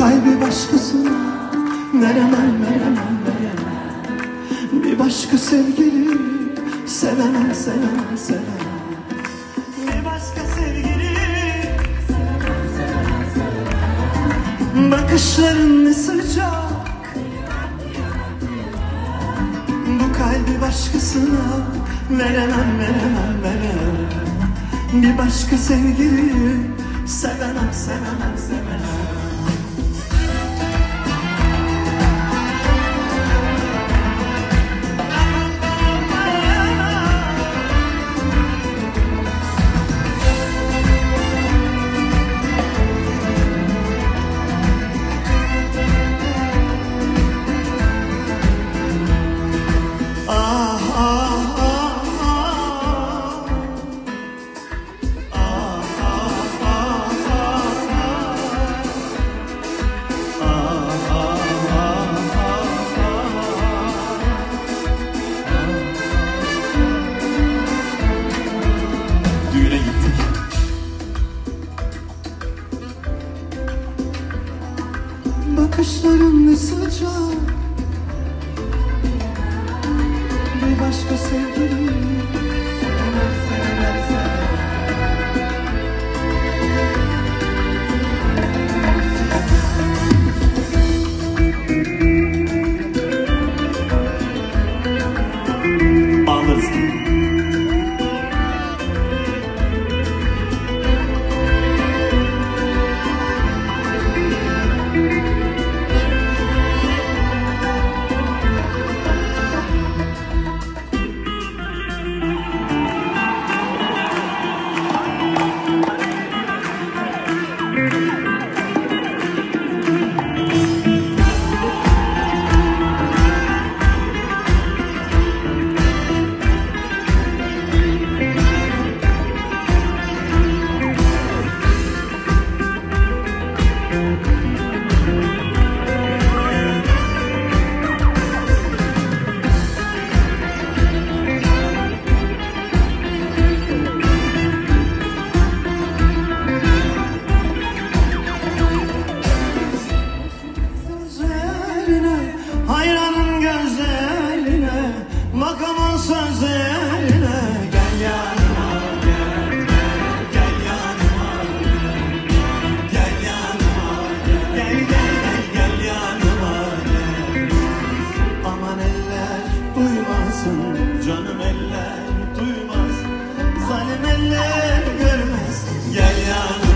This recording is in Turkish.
kalbi başkasına veremem veremem veremem Bir başka sevgili sevemem sevemem sevemem. Bir başka sevgili Bakışların ne sıcak. Bu kalbi başkasına veremem veremem veremem. Bir başka sevgili sevemem sevemem sevemem Bakışların ne sıcak Bir başka sevgili eller duymaz Zalim eller görmez. Gel yanıma